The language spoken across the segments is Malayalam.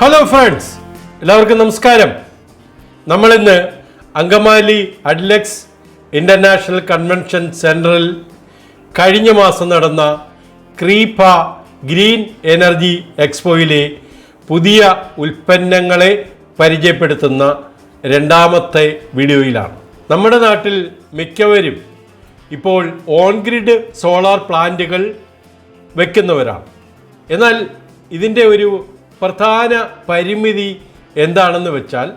ഹലോ ഫ്രണ്ട്സ് എല്ലാവർക്കും നമസ്കാരം. നമ്മൾ ഇന്ന് അങ്കമാലി അഡ്ലക്സ് ഇന്റർനാഷണൽ കൺവെൻഷൻ സെന്ററിൽ കഴിഞ്ഞ മാസം നടന്ന ക്രീഫ ഗ്രീൻ എനർജി എക്സ്പോയിലെ പുതിയ ഉൽപ്പന്നങ്ങളെ പരിചയപ്പെടുത്തുന്ന രണ്ടാമത്തെ വീഡിയോയിലാണ്. നമ്മുടെ നാട്ടിൽ മിക്കവരും ഇപ്പോൾ ഓൺ ഗ്രിഡ് സോളാർ പ്ലാന്റുകൾ വെക്കുന്നവരാണ്. എന്നാൽ ഇതിന്റെ ഒരു പ്രധാന പരിമിതി എന്താണെന്ന് വെച്ചാൽ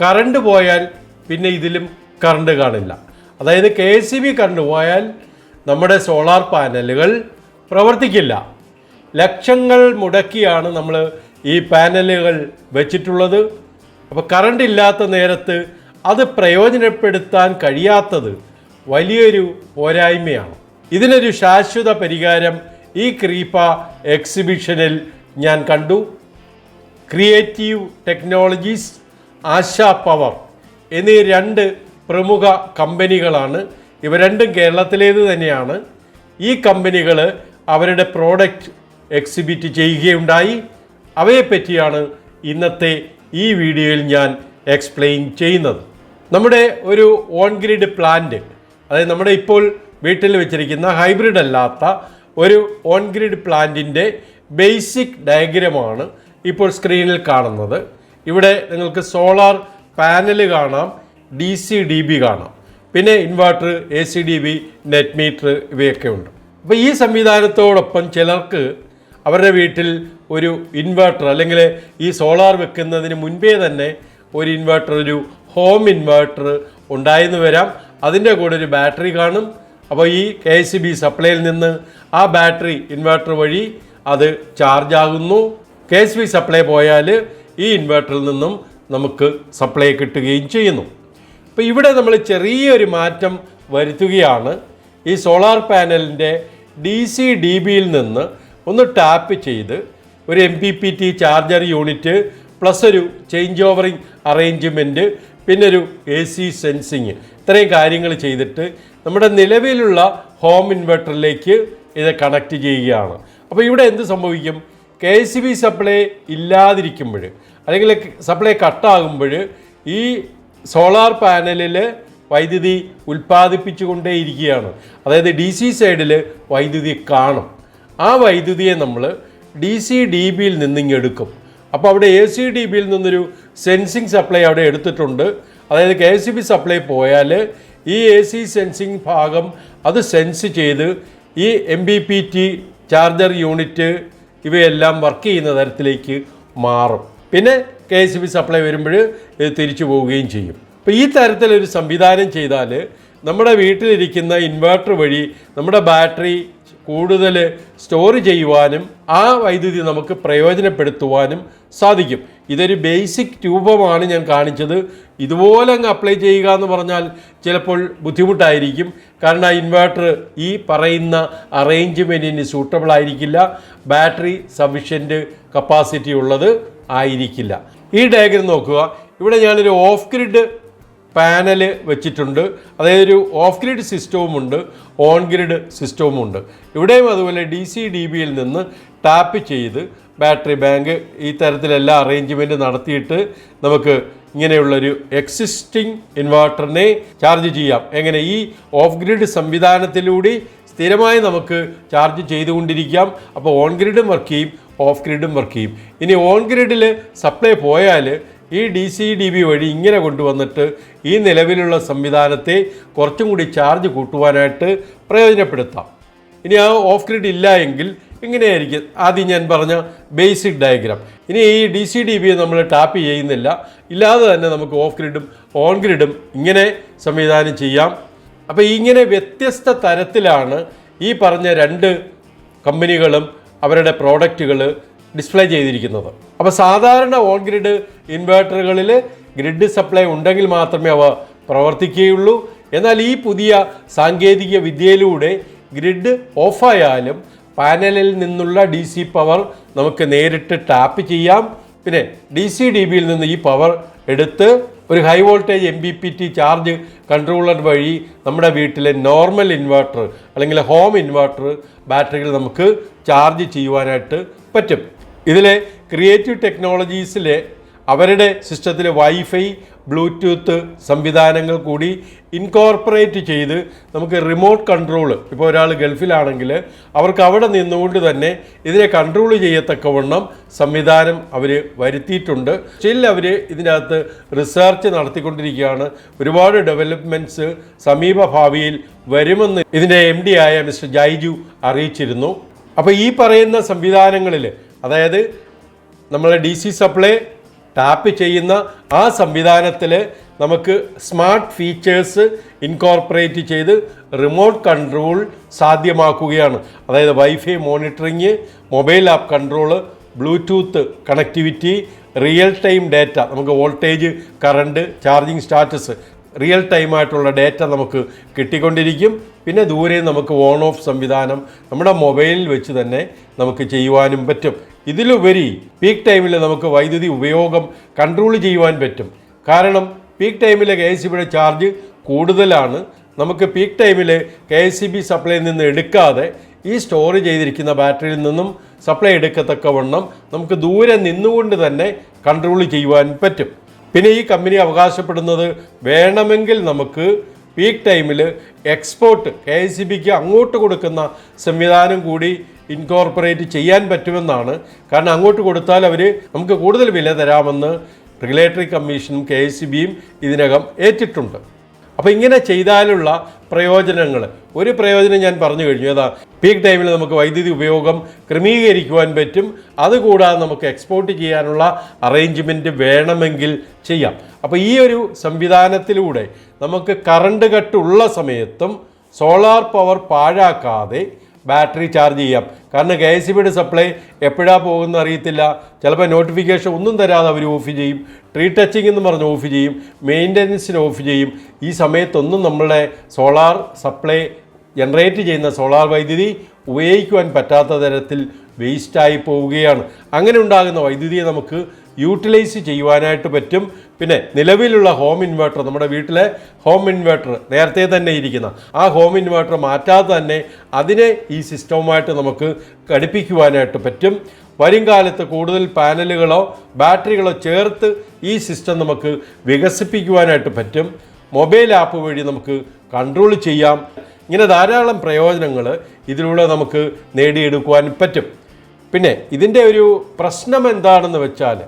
കറണ്ട് പോയാൽ പിന്നെ ഇതിലും കറണ്ട് കാണില്ല. അതായത് കെ എസ് ബി കറണ്ട് പോയാൽ നമ്മുടെ സോളാർ പാനലുകൾ പ്രവർത്തിക്കില്ല. ലക്ഷങ്ങൾ മുടക്കിയാണ് നമ്മൾ ഈ പാനലുകൾ വെച്ചിട്ടുള്ളത്. അപ്പോൾ കറണ്ട് ഇല്ലാത്ത നേരത്ത് അത് പ്രയോജനപ്പെടുത്താൻ കഴിയാത്തത് വലിയൊരു പോരായ്മയാണ്. ഇതിനൊരു ശാശ്വത പരിഹാരം ഈ ക്രീപ്പ എക്സിബിഷനിൽ ഞാൻ കണ്ടു. ക്രിയേറ്റീവ് ടെക്നോളജീസ് ആശ പവർ എന്നീ രണ്ട് പ്രമുഖ കമ്പനികളാണ്. ഇവ രണ്ടും കേരളത്തിലേത് തന്നെയാണ്. ഈ കമ്പനികൾ അവരുടെ പ്രോഡക്റ്റ് എക്സിബിറ്റ് ചെയ്യുകയുണ്ടായി. അവയെപ്പറ്റിയാണ് ഇന്നത്തെ ഈ വീഡിയോയിൽ ഞാൻ എക്സ്പ്ലെയിൻ ചെയ്യുന്നത്. നമ്മുടെ ഒരു ഓൺ ഗ്രിഡ് പ്ലാന്റ് അതായത് നമ്മുടെ ഇപ്പോൾ വീട്ടിൽ വെച്ചിരിക്കുന്ന ഹൈബ്രിഡ് അല്ലാത്ത ഒരു ഓൺ ഗ്രിഡ് പ്ലാന്റിന്റെ ബേസിക് ഡയഗ്രമാണ് ഇപ്പോൾ സ്ക്രീനിൽ കാണുന്നത്. ഇവിടെ നിങ്ങൾക്ക് സോളാർ പാനൽ കാണാം ഡി സി ഡി ബി കാണാം. പിന്നെ inverter A C D B net meter ഇവയൊക്കെ ഉണ്ട്. അപ്പോൾ ഈ സംവിധാനത്തോടൊപ്പം ചിലർക്ക് അവരുടെ വീട്ടിൽ ഒരു ഇൻവെർട്ടർ അല്ലെങ്കിൽ ഈ സോളാർ വെക്കുന്നതിന് മുൻപേ തന്നെ ഒരു ഇൻവെർട്ടർ ഒരു ഹോം ഇൻവെർട്ടർ ഉണ്ടായെന്ന് വരാം. അതിന്റെ കൂടെ ഒരു ബാറ്ററി കാണും. അപ്പോൾ ഈ കെ സി ബി സപ്ലൈയിൽ നിന്ന് ആ ബാറ്ററി ഇൻവെർട്ടർ വഴി അത് ചാർജ് ആകുന്നു. കെ എസ് വി സപ്ലൈ പോയാൽ ഈ ഇൻവെർട്ടറിൽ നിന്നും നമുക്ക് സപ്ലൈ കിട്ടുകയും ചെയ്യുന്നു. അപ്പോൾ ഇവിടെ നമ്മൾ ചെറിയൊരു മാറ്റം വരുത്തുകയാണ്. ഈ സോളാർ പാനലിന്റെ ഡി സി ഡി ബിയിൽ നിന്ന് ഒന്ന് ടാപ്പ് ചെയ്ത് ഒരു M P P T charger unit plus ഒരു ചേഞ്ച് ഓവറിങ് അറേഞ്ച്മെന്റ് പിന്നെ ഒരു എ സി സെൻസിങ് ഇത്രയും കാര്യങ്ങൾ ചെയ്തിട്ട് നമ്മുടെ നിലവിലുള്ള ഹോം ഇൻവെർട്ടറിലേക്ക് ഇത് കണക്റ്റ് ചെയ്യുകയാണ്. അപ്പോൾ ഇവിടെ എന്ത് സംഭവിക്കും? കെ എസ് ബി സപ്ലൈ ഇല്ലാതിരിക്കുമ്പോൾ അല്ലെങ്കിൽ സപ്ലൈ കട്ടാകുമ്പോൾ ഈ സോളാർ പാനലിൽ വൈദ്യുതി ഉൽപ്പാദിപ്പിച്ചുകൊണ്ടേയിരിക്കുകയാണ്. അതായത് ഡി സി സൈഡിൽ വൈദ്യുതി കാണും. ആ വൈദ്യുതിയെ നമ്മൾ ഡി സി ഡി ബിയിൽ നിന്നിങ്ങ് എടുക്കും. അപ്പോൾ അവിടെ എ സി ഡി ബിയിൽ നിന്നൊരു സെൻസിങ് സപ്ലൈ അവിടെ എടുത്തിട്ടുണ്ട്. അതായത് കെ എസ് ബി സപ്ലൈ പോയാൽ ഈ എ സി സെൻസിങ് ഭാഗം അത് സെൻസ് ചെയ്ത് ഈ M B P T charger unit ഇവയെല്ലാം വർക്ക് ചെയ്യുന്ന തരത്തിലേക്ക് മാറും. പിന്നെ കെ എസ് ബി സപ്ലൈ വരുമ്പോൾ ഇത് തിരിച്ചു പോവുകയും ചെയ്യും. അപ്പോൾ ഈ തരത്തിലൊരു സംവിധാനം ചെയ്താൽ നമ്മുടെ വീട്ടിലിരിക്കുന്ന ഇൻവെർട്ടർ വഴി നമ്മുടെ ബാറ്ററി കൂടുതൽ സ്റ്റോർ ചെയ്യുവാനും ആ വൈദ്യുതി നമുക്ക് പ്രയോജനപ്പെടുത്തുവാനും സാധിക്കും. ഇതൊരു ബേസിക് രൂപമാണ് ഞാൻ കാണിച്ചത്. ഇതുപോലെ അങ്ങ് അപ്ലൈ ചെയ്യുക എന്ന് പറഞ്ഞാൽ ചിലപ്പോൾ ബുദ്ധിമുട്ടായിരിക്കും. കാരണം ആ ഇൻവേർട്ടർ ഈ പറയുന്ന അറേഞ്ച്മെന്റിന് സൂട്ടബിൾ ആയിരിക്കില്ല. ബാറ്ററി സഫിഷ്യന്റ് കപ്പാസിറ്റി ഉള്ളത് ആയിരിക്കില്ല. ഈ ഡയഗ്രം നോക്കുക. ഇവിടെ ഞാനൊരു ഓഫ് ഗ്രിഡ് പാനൽ വെച്ചിട്ടുണ്ട്. അതായത് ഒരു ഓഫ് ഗ്രിഡ് സിസ്റ്റവും ഉണ്ട് ഓൺ ഗ്രിഡ് സിസ്റ്റവും ഉണ്ട്. ഇവിടെയും അതുപോലെ ഡി സി ഡി ബിയിൽ നിന്ന് ടാപ്പ് ചെയ്ത് ബാറ്ററി ബാങ്ക് ഈ തരത്തിലെല്ലാ അറേഞ്ച്മെന്റ് നടത്തിയിട്ട് നമുക്ക് ഇങ്ങനെയുള്ളൊരു എക്സിസ്റ്റിംഗ് ഇൻവെർട്ടറിനെ ചാർജ് ചെയ്യാം. എങ്ങനെ? ഈ ഓഫ് ഗ്രിഡ് സംവിധാനത്തിലൂടെ സ്ഥിരമായി നമുക്ക് ചാർജ് ചെയ്തുകൊണ്ടിരിക്കാം. അപ്പോൾ ഓൺ ഗ്രിഡും വർക്ക് ചെയ്യും ഓഫ് ഗ്രിഡും വർക്ക് ചെയ്യും. ഇനി ഓൺ ഗ്രിഡിൽ സപ്ലൈ പോയാൽ ഈ ഡി സി ഡി ബി വഴി ഇങ്ങനെ കൊണ്ടുവന്നിട്ട് ഈ നിലവിലുള്ള സംവിധാനത്തെ കുറച്ചും കൂടി ചാർജ് കൂട്ടുവാനായിട്ട് പ്രയോജനപ്പെടുത്താം. ഇനി ആ ഓഫ് ഗ്രിഡ് ഇല്ല എങ്കിൽ ഇങ്ങനെയായിരിക്കും. ആദ്യം ഞാൻ പറഞ്ഞ ബേസിക് ഡയഗ്രാം ഇനി ഈ ഡി സി ഡി ബി നമ്മൾ ടാപ്പ് ചെയ്യുന്നില്ല. ഇല്ലാതെ തന്നെ നമുക്ക് ഓഫ് ഗ്രിഡും ഓൺ ഗ്രിഡും ഇങ്ങനെ സംവിധാനം ചെയ്യാം. അപ്പോൾ ഇങ്ങനെ വ്യത്യസ്ത തരത്തിലാണ് ഈ പറഞ്ഞ രണ്ട് കമ്പനികളും അവരുടെ പ്രോഡക്റ്റുകൾ ഡിസ്പ്ലേ ചെയ്തിരിക്കുന്നത്. അപ്പോൾ സാധാരണ ഓൺ ഗ്രിഡ് ഇൻവേർട്ടറുകളിൽ ഗ്രിഡ് സപ്ലൈ ഉണ്ടെങ്കിൽ മാത്രമേ അവ പ്രവർത്തിക്കുകയുള്ളൂ. എന്നാൽ ഈ പുതിയ സാങ്കേതിക വിദ്യയിലൂടെ ഗ്രിഡ് ഓഫായാലും പാനലിൽ നിന്നുള്ള ഡി സി പവർ നമുക്ക് നേരിട്ട് ടാപ്പ് ചെയ്യാം. പിന്നെ ഡി സി ഡി ബിയിൽ നിന്ന് ഈ പവർ എടുത്ത് ഒരു high voltage M B P T charge controller വഴി നമ്മുടെ വീട്ടിലെ നോർമൽ ഇൻവെർട്ടർ അല്ലെങ്കിൽ ഹോം ഇൻവെർട്ടർ ബാറ്ററികൾ നമുക്ക് ചാർജ് ചെയ്യുവാനായിട്ട് പറ്റും. ഇതിലെ ക്രിയേറ്റീവ് ടെക്നോളജീസിലെ അവരുടെ സിസ്റ്റത്തിൽ വൈഫൈ ബ്ലൂടൂത്ത് സംവിധാനങ്ങൾ കൂടി ഇൻകോർപ്പറേറ്റ് ചെയ്ത് നമുക്ക് റിമോട്ട് കൺട്രോൾ ഇപ്പോൾ ഒരാൾ ഗൾഫിലാണെങ്കിൽ അവർക്ക് അവിടെ നിന്നുകൊണ്ട് തന്നെ ഇതിനെ കൺട്രോൾ ചെയ്യത്തക്കവണ്ണം സംവിധാനം അവർ വരുത്തിയിട്ടുണ്ട്. സ്റ്റിൽ അവർ ഇതിനകത്ത് റിസർച്ച് നടത്തിക്കൊണ്ടിരിക്കുകയാണ്. ഒരുപാട് ഡെവലപ്മെന്റ്സ് സമീപ ഭാവിയിൽ വരുമെന്ന് ഇതിന്റെ എം ഡി ആയ മിസ്റ്റർ ജൈജു അറിയിച്ചിരുന്നു. അപ്പോൾ ഈ പറയുന്ന സംവിധാനങ്ങളിൽ അതായത് നമ്മളെ ഡി സി സപ്ലൈ ടാപ്പ് ചെയ്യുന്ന ആ സംവിധാനത്തിൽ നമുക്ക് സ്മാർട്ട് ഫീച്ചേഴ്സ് ഇൻകോർപ്പറേറ്റ് ചെയ്ത് റിമോട്ട് കൺട്രോൾ സാധ്യമാക്കുകയാണ്. അതായത് wifi monitoring mobile app control Bluetooth connectivity real time data നമുക്ക് voltage current charging status real ടൈമായിട്ടുള്ള data നമുക്ക് കിട്ടിക്കൊണ്ടിരിക്കും. പിന്നെ ദൂരെ നമുക്ക് ഓൺ ഓഫ് സംവിധാനം നമ്മുടെ മൊബൈലിൽ വെച്ച് തന്നെ നമുക്ക് ചെയ്യുവാനും പറ്റും. ഇതിലുപരി പീക്ക് ടൈമിൽ നമുക്ക് വൈദ്യുതി ഉപയോഗം കൺട്രോൾ ചെയ്യുവാൻ പറ്റും. കാരണം പീക്ക് ടൈമിൽ കെ എസ് ചാർജ് കൂടുതലാണ്. നമുക്ക് പീക്ക് ടൈമിൽ കെ എസ് സി ബി സപ്ലൈയിൽ നിന്ന് എടുക്കാതെ ഈ സ്റ്റോർ ചെയ്തിരിക്കുന്ന ബാറ്ററിയിൽ നിന്നും സപ്ലൈ എടുക്കത്തക്കവണ്ണം നമുക്ക് ദൂരെ നിന്നുകൊണ്ട് തന്നെ കൺട്രോൾ ചെയ്യുവാൻ പറ്റും. പിന്നെ ഈ കമ്പനി അവകാശപ്പെടുന്നത് വേണമെങ്കിൽ നമുക്ക് പീക്ക് ടൈമിൽ എക്സ്പോർട്ട് കെ എസ് സി ബിക്ക് അങ്ങോട്ട് കൊടുക്കുന്ന സംവിധാനം കൂടി ഇൻകോർപ്പറേറ്റ് ചെയ്യാൻ പറ്റുമെന്നാണ്. കാരണം അങ്ങോട്ട് കൊടുത്താൽ അവർ നമുക്ക് കൂടുതൽ വില തരാമെന്ന് റെഗുലേറ്ററി കമ്മീഷനും കെ എസ് സി ബിയും ഇതിനകം ഏറ്റിട്ടുണ്ട്. അപ്പോൾ ഇങ്ങനെ ചെയ്താലുള്ള പ്രയോജനങ്ങൾ ഒരു പ്രയോജനം ഞാൻ പറഞ്ഞു കഴിഞ്ഞു. അതാ പീക്ക് ടൈമിൽ നമുക്ക് വൈദ്യുതി ഉപയോഗം ക്രമീകരിക്കുവാൻ പറ്റും. അതുകൂടാതെ നമുക്ക് എക്സ്പോർട്ട് ചെയ്യാനുള്ള അറേഞ്ച്മെന്റ് വേണമെങ്കിൽ ചെയ്യാം. അപ്പോൾ ഈ ഒരു സംവിധാനത്തിലൂടെ നമുക്ക് കറണ്ട് കട്ടുള്ള സമയത്തും സോളാർ പവർ പാഴാക്കാതെ ബാറ്ററി ചാർജ് ചെയ്യാം. കാരണം കെ എസ് ബിയുടെ സപ്ലൈ എപ്പോഴാണ് പോകുന്ന അറിയത്തില്ല. ചിലപ്പോൾ നോട്ടിഫിക്കേഷൻ ഒന്നും തരാതെ അവർ ഓഫ് ചെയ്യും. ട്രീ ടച്ചിങ് എന്ന് പറഞ്ഞ് ഓഫ് ചെയ്യും. മെയിന്റനൻസിന് ഓഫ് ചെയ്യും. ഈ സമയത്തൊന്നും നമ്മളുടെ സോളാർ സപ്ലൈ ജനറേറ്റ് ചെയ്യുന്ന സോളാർ വൈദ്യുതി ഉപയോഗിക്കുവാൻ പറ്റാത്ത തരത്തിൽ വേസ്റ്റായി പോവുകയാണ്. അങ്ങനെ ഉണ്ടാകുന്ന വൈദ്യുതിയെ നമുക്ക് യൂട്ടിലൈസ് ചെയ്യുവാനായിട്ട് പറ്റും. പിന്നെ നിലവിലുള്ള ഹോം ഇൻവെർട്ടർ നമ്മുടെ വീട്ടിലെ ഹോം ഇൻവെർട്ടർ നേരത്തെ തന്നെ ഇരിക്കുന്ന. ആ ഹോം ഇൻവെർട്ടർ മാറ്റാതെ തന്നെ അതിനെ ഈ സിസ്റ്റവുമായിട്ട് നമുക്ക് ഘടിപ്പിക്കുവാനായിട്ട് പറ്റും. വരും കാലത്ത് കൂടുതൽ പാനലുകളോ ബാറ്ററികളോ ചേർത്ത് ഈ സിസ്റ്റം നമുക്ക് വികസിപ്പിക്കുവാനായിട്ട് പറ്റും. മൊബൈൽ ആപ്പ് വഴി നമുക്ക് കൺട്രോൾ ചെയ്യാം. ഇങ്ങനെ ധാരാളം പ്രയോജനങ്ങൾ ഇതിലൂടെ നമുക്ക് നേടിയെടുക്കുവാൻ പറ്റും. പിന്നെ ഇതിന്റെ ഒരു പ്രശ്നം എന്താണെന്ന് വെച്ചാൽ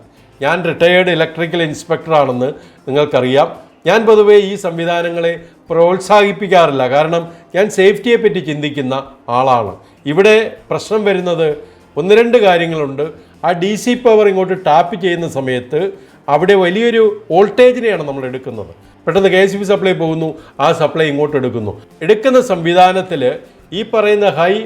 ഞാൻ റിട്ടയേർഡ് ഇലക്ട്രിക്കൽ ഇൻസ്പെക്ടറാണെന്ന് നിങ്ങൾക്കറിയാം. ഞാൻ പൊതുവേ ഈ സംവിധാനങ്ങളെ പ്രോത്സാഹിപ്പിക്കാറില്ല. കാരണം ഞാൻ സേഫ്റ്റിയെ പറ്റി ചിന്തിക്കുന്ന ആളാണ്. ഇവിടെ പ്രശ്നം വരുന്നത് ഒന്ന് രണ്ട് കാര്യങ്ങളുണ്ട്. ആ ഡി സി പവർ ഇങ്ങോട്ട് ടാപ്പ് ചെയ്യുന്ന സമയത്ത് അവിടെ വലിയൊരു വോൾട്ടേജിനെയാണ് നമ്മൾ എടുക്കുന്നത്. പെട്ടെന്ന് കെ എസ് ബി സപ്ലൈ പോകുന്നു ആ സപ്ലൈ ഇങ്ങോട്ട് എടുക്കുന്നു. എടുക്കുന്ന സംവിധാനത്തിൽ ഈ പറയുന്ന ഹൈ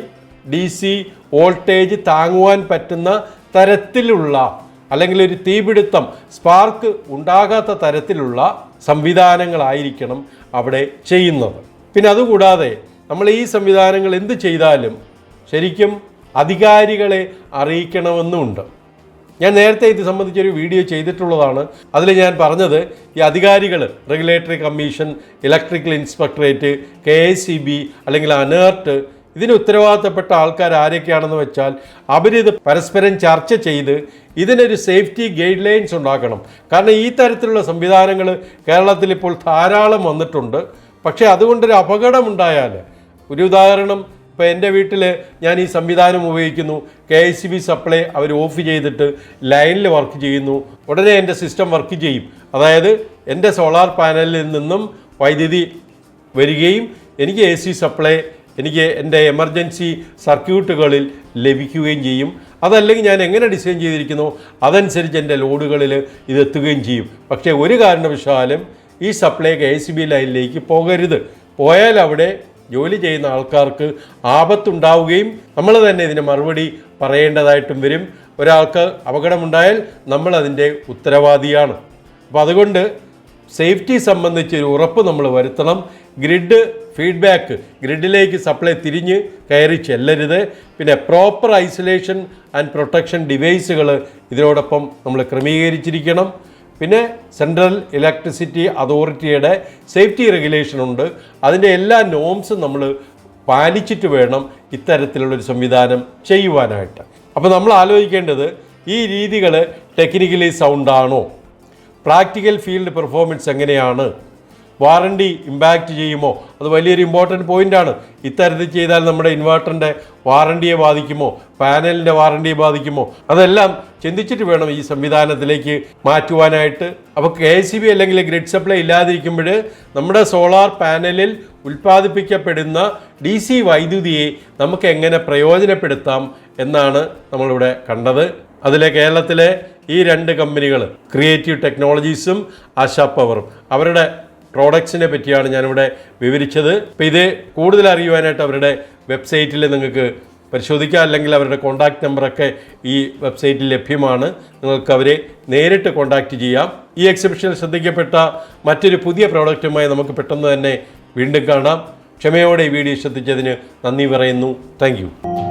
ഡി സി വോൾട്ടേജ് താങ്ങുവാൻ പറ്റുന്ന തരത്തിലുള്ള അല്ലെങ്കിൽ ഒരു തീപിടുത്തം സ്പാർക്ക് ഉണ്ടാകാത്ത തരത്തിലുള്ള സംവിധാനങ്ങളായിരിക്കണം അവിടെ ചെയ്യുന്നത്. പിന്നെ അതുകൂടാതെ നമ്മൾ ഈ സംവിധാനങ്ങൾ എന്ത് ചെയ്താലും ശരിക്കും അധികാരികളെ അറിയിക്കണമെന്നുണ്ട്. ഞാൻ നേരത്തെ ഇത് സംബന്ധിച്ചൊരു വീഡിയോ ചെയ്തിട്ടുള്ളതാണ്. അതിൽ ഞാൻ പറഞ്ഞത് ഈ അധികാരികൾ regulatory commission electrical inspectorate K അല്ലെങ്കിൽ അനേർട്ട് ഇതിന് ഉത്തരവാദിത്തപ്പെട്ട ആൾക്കാർ ആരൊക്കെയാണെന്ന് വെച്ചാൽ അവരിത് പരസ്പരം ചർച്ച ചെയ്ത് ഇതിനൊരു സേഫ്റ്റി ഗൈഡ് ലൈൻസ് ഉണ്ടാക്കണം. കാരണം ഈ തരത്തിലുള്ള സംവിധാനങ്ങൾ കേരളത്തിൽ ഇപ്പോൾ ധാരാളം വന്നിട്ടുണ്ട്. പക്ഷേ അതുകൊണ്ടൊരു അപകടമുണ്ടായാൽ ഒരു ഉദാഹരണം ഇപ്പോൾ എന്റെ വീട്ടിൽ ഞാൻ ഈ സംവിധാനം ഉപയോഗിക്കുന്നു. K I C B supply our off ചെയ്തിട്ട് ലൈനിൽ വർക്ക് ചെയ്യുന്നു. ഉടനെ എന്റെ സിസ്റ്റം വർക്ക് ചെയ്യും. അതായത് എന്റെ സോളാർ പാനലിൽ നിന്നും വൈദ്യുതി വരികയും എനിക്ക് എ സി സപ്ലൈ എനിക്ക് എന്റെ എമർജൻസി സർക്യൂട്ടുകളിൽ ലഭിക്കുകയും ചെയ്യും. അതല്ലെങ്കിൽ ഞാൻ എങ്ങനെ ഡിസൈൻ ചെയ്തിരിക്കുന്നു? അതനുസരിച്ച് എന്റെ ലോഡുകളിൽ ഇത് എത്തുകയും ചെയ്യും. പക്ഷേ ഒരു കാരണവശാലും ഈ സപ്ലൈ കെ സി ബി ലൈനിലേക്ക് പോകരുത്. പോയാൽ അവിടെ ജോലി ചെയ്യുന്ന ആൾക്കാർക്ക് ആപത്തുണ്ടാവുകയും നമ്മൾ തന്നെ ഇതിന് മറുപടി പറയേണ്ടതായിട്ടും വരും. ഒരാൾക്ക് അപകടമുണ്ടായാൽ നമ്മൾ അതിന്റെ ഉത്തരവാദിയാണ്. അപ്പോൾ അതുകൊണ്ട് സേഫ്റ്റി സംബന്ധിച്ച് ഒരു ഉറപ്പ് നമ്മൾ വരുത്തണം. ഗ്രിഡ് ഫീഡ്ബാക്ക് ഗ്രിഡിലേക്ക് സപ്ലൈ തിരിഞ്ഞ് കയറി ചെല്ലരുത്. പിന്നെ പ്രോപ്പർ ഐസൊലേഷൻ ആൻഡ് പ്രൊട്ടക്ഷൻ ഡിവൈസുകൾ ഇതിനോടൊപ്പം നമ്മൾ ക്രമീകരിച്ചിരിക്കണം. പിന്നെ സെൻട്രൽ ഇലക്ട്രിസിറ്റി അതോറിറ്റിയുടെ സേഫ്റ്റി റെഗുലേഷൻ ഉണ്ട്. അതിന്റെ എല്ലാ നോംസും നമ്മൾ പാലിച്ചിട്ട് വേണം ഇത്തരത്തിലുള്ളൊരു സംവിധാനം ചെയ്യുവാനായിട്ട്. അപ്പോൾ നമ്മൾ ആലോചിക്കേണ്ടത് ഈ രീതികൾ ടെക്നിക്കലി സൗണ്ടാണോ? പ്രാക്ടിക്കൽ ഫീൽഡ് പെർഫോമൻസ് എങ്ങനെയാണ്? വാറണ്ടി ഇമ്പാക്റ്റ് ചെയ്യുമോ? അത് വലിയൊരു ഇമ്പോർട്ടന്റ് പോയിന്റാണ് ഇത്തരത്തിൽ ചെയ്താൽ നമ്മുടെ ഇൻവെർട്ടറിന്റെ വാറണ്ടിയെ ബാധിക്കുമോ? പാനലിന്റെ വാറണ്ടിയെ ബാധിക്കുമോ? അതെല്ലാം ചിന്തിച്ചിട്ട് വേണം ഈ സംവിധാനത്തിലേക്ക് മാറ്റുവാനായിട്ട്. അപ്പോൾ കെ സി ബി അല്ലെങ്കിൽ ഗ്രിഡ് സപ്ലൈ ഇല്ലാതിരിക്കുമ്പോൾ നമ്മുടെ സോളാർ പാനലിൽ ഉൽപ്പാദിപ്പിക്കപ്പെടുന്ന ഡി സി വൈദ്യുതിയെ നമുക്ക് എങ്ങനെ പ്രയോജനപ്പെടുത്താം എന്നാണ് നമ്മളിവിടെ കണ്ടത്. അതിലെ കേരളത്തിലെ ഈ രണ്ട് കമ്പനികൾ ക്രിയേറ്റീവ് ടെക്നോളജീസും ആശാ പവറും അവരുടെ പ്രോഡക്ട്സിനെ പറ്റിയാണ് ഞാനിവിടെ വിവരിച്ചത്. അപ്പോൾ ഇത് കൂടുതൽ അറിയുവാനായിട്ട് അവരുടെ വെബ്സൈറ്റിൽ നിങ്ങൾക്ക് പരിശോധിക്കാം. അല്ലെങ്കിൽ അവരുടെ കോൺടാക്റ്റ് നമ്പറൊക്കെ ഈ വെബ്സൈറ്റിൽ ലഭ്യമാണ്. നിങ്ങൾക്ക് അവരെ നേരിട്ട് കോൺടാക്റ്റ് ചെയ്യാം. ഈ എക്സിബിഷനിൽ ശ്രദ്ധിക്കപ്പെട്ട മറ്റൊരു പുതിയ പ്രോഡക്റ്റുമായി നമുക്ക് പെട്ടെന്ന് തന്നെ വീണ്ടും കാണാം. ക്ഷമയോടെ ഈ വീഡിയോ ശ്രദ്ധിച്ചതിന് നന്ദി പറയുന്നു. താങ്ക്